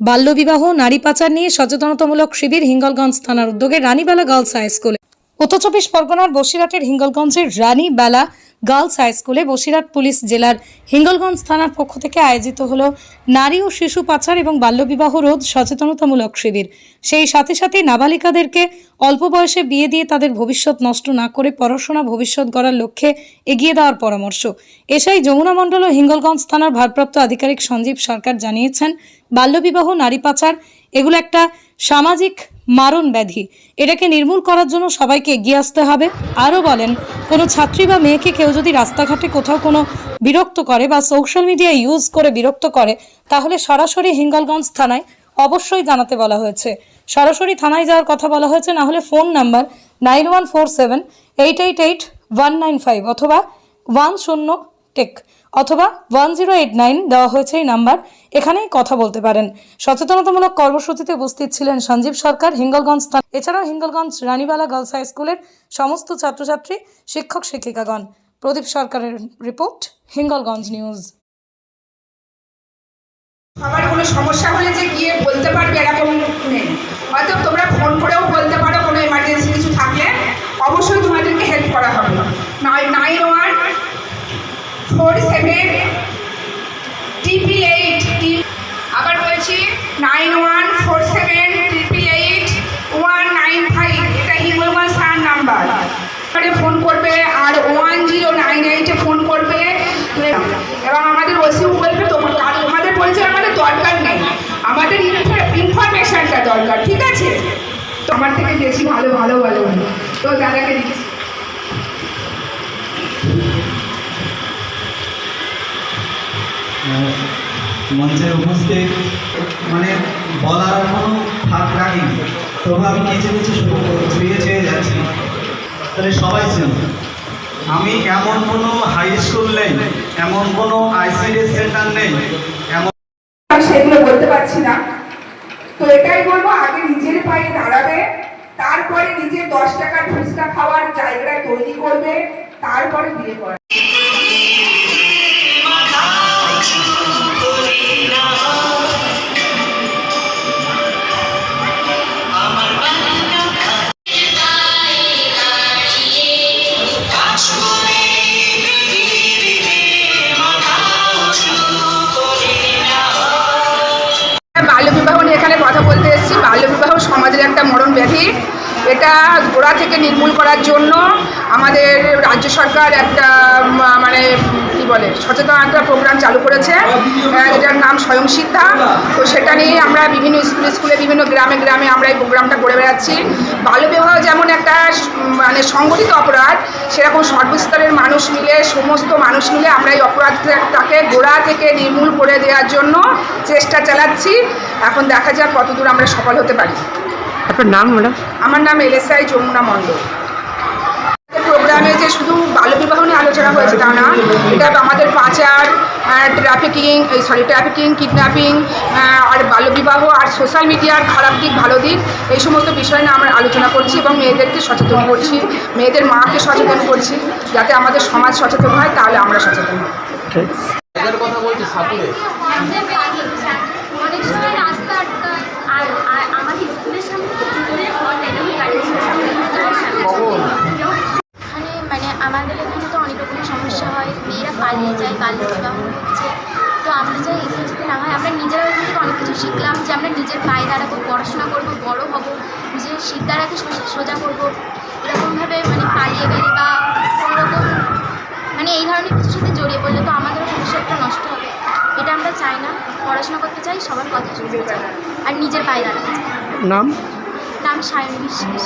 বাল্যবিবাহ, নারী পাচার নিয়ে সচেতনতামূলক শিবির হিঙ্গলগঞ্জ থানার উদ্যোগে রানীবেলা গার্লস হাই স্কুলে। উত্তর চব্বিশ পরগনার বসিরহাটের হিঙ্গলগঞ্জের রানীবেলা গার্লস হাই স্কুলে বসিরহাট পুলিশ জেলার হিঙ্গলগঞ্জ থানার পক্ষ থেকে আয়োজিত হল নারী ও শিশু পাচার এবং বাল্যবিবাহ রোধ সচেতনতামূলক শিবির। সেই সাথে সাথে নাবালিকাদেরকে অল্প বয়সে বিয়ে দিয়ে তাদের ভবিষ্যৎ নষ্ট না করে পড়াশোনা, ভবিষ্যৎ গড়ার লক্ষ্যে এগিয়ে দেওয়ার পরামর্শ। এসআই যমুনা মণ্ডল ও হিঙ্গলগঞ্জ থানার ভারপ্রাপ্ত আধিকারিক সঞ্জীব সরকার জানিয়েছেন, বাল্যবিবাহ, নারী পাচার এগুলো একটা সামাজিক মারণ ব্যাধি। এটাকে নির্মূল করার জন্য সবাইকে এগিয়ে আসতে হবে। আরও বলেন, কোনো ছাত্রী বা মেয়েকে কেউ যদি রাস্তাঘাটে কোথাও কোনো বিরক্ত করে বা সোশ্যাল মিডিয়া ইউজ করে বিরক্ত করে, তাহলে সরাসরি হিঙ্গলগঞ্জ থানায় অবশ্যই জানাতে বলা হয়েছে। সরাসরি থানায় যাওয়ার কথা বলা হয়েছে, না হলে phone number nine one four seven eight eight eight one nine five অথবা ওয়ান শূন্য টেক। অথবা ওয়ান জিরো এইট নাইন দেওয়া হয়েছে এই নাম্বার। এখানেই কথা বলতে পারেন। সচেতনতামূলক কর্মসূচিতে উপস্থিত ছিলেন সঞ্জীব সরকার, হিঙ্গলগঞ্জ থানা এছাড়াও হিঙ্গলগঞ্জ রানীবালা গার্লস হাই স্কুলের সমস্ত ছাত্রছাত্রী, শিক্ষক, শিক্ষিকাগণ। প্রদীপ সরকারের রিপোর্ট, হিঙ্গলগঞ্জ নিউজ। সবার কোনো সমস্যা হলে যে গিয়ে বলতে পারবে এরকম নেই। হয়তো তোমরা ফোন করেও বলতে পারো কোনো এমার্জেন্সি কিছু থাকলে। অবশ্যই তোমাদেরকে হেল্প করা হবে। Nine one four seven triple eight আবার বলছি nine one four seven triple eight one nine five এটা হিঙ্গলগঞ্জ স্যার নাম্বার। ফোন করবে আর ওয়ান জিরো নাইন এইটে ফোন করবে। এবং আমাদের ওসিউ বলবে, তোমার তোমাদের বলছে আমাদের দরকার নেই। আমাদের ইনফরমেশনটা দরকার, ঠিক আছে? আমার থেকে বেশি ভালো ভালো ভালো তো দাদাকে দিচ্ছি। মঞ্চে উপস্থিত মানে বলার কোনো ফাঁক রাখিনি। তবু আমি নিচে নিচে ছুঁয়ে ছুঁয়ে যাচ্ছি। তাহলে সবাই ছিল আমি এমন কোনো হাই স্কুল নেই, এমন কোনো আইসিডিএস সেন্টার নেই, এমন সেগুলো বলতে পারছি না। তো এটাই বলব, আগে নিজের পায়ে দাঁড়াবে, তারপরে নিজের দশ টাকার ফুচকা খাওয়ার জায়গাটা তৈরি করবে, তারপরে বিয়ে করবে। একটা এটা গোড়া থেকে নির্মূল করার জন্য আমাদের রাজ্য সরকার একটা মানে কি বলে সচেতনতা প্রোগ্রাম চালু করেছে যেটার নাম স্বয়ং সিদ্ধা। তো সেটা নিয়ে আমরা বিভিন্ন স্কুলে স্কুলে, বিভিন্ন গ্রামে গ্রামে আমরা এই প্রোগ্রামটা করে বেড়াচ্ছি। বাল্যবিবাহ যেমন একটা মানে সংগঠিত অপরাধ, সেরকম সর্বস্তরের মানুষ মিলে, সমস্ত মানুষ মিলে আমরা এই অপরাধটাকে গোড়া থেকে নির্মূল করে দেওয়ার জন্য চেষ্টা চালাচ্ছি। এখন দেখা যাক কতদূর আমরা সফল হতে পারি। আপনার নাম ম্যাডাম? আমার নাম এলএসআই যমুনা মণ্ডল। প্রোগ্রামে যে শুধু বাল্যবিবাহ নিয়ে আলোচনা হয়েছে তা না এটা আমাদের পাচার ট্রাফিকিং সরি ট্রাফিকিং কিডন্যাপিং আর বাল্যবিবাহ আর সোশ্যাল মিডিয়ার খারাপ দিক ভালো দিক এই সমস্ত বিষয় নিয়ে আমরা আলোচনা করছি এবং মেয়েদেরকে সচেতন করছি মেয়েদের মাকে সচেতন করছি যাতে আমাদের সমাজ সচেতন হয় তাহলে আমরা সচেতন হই আমাদের বাড়ি অনেক সময় রাস্তা আটকায় আর আর আমাদের স্কুলের সামনে জুতোরের ঘর এরকম গাড়ি স্কুলের সামনে এখানে মানে আমাদের এখানে তো অনেক রকমের সমস্যা হয় পালিয়ে যায় বাল্য বিবাহ হচ্ছে। তো আমরা চাই এগুলো যাতে না হয় আমরা নিজেরাও এখান থেকে অনেক কিছু শিখলাম যে আমরা নিজের পায়ে দাঁড়াবো পড়াশোনা করব বড় হব নিজের শিকদারাকে সোজা করব। এরকমভাবে মানে পালিয়ে গেলে বা কোনোরকম মানে এই ধরনের কিছুর সাথে জড়িয়ে পড়লে তো আমাদেরও ভবিষ্যৎটা নষ্ট হবে। এটা আমরা চাই না। পড়াশোনা করতে চাই সবার কথা শুনতে চাই। আর নিজের পায়ে দাঁড়াতে চাই। নাম? নাম সায়ন বিশ্বাস।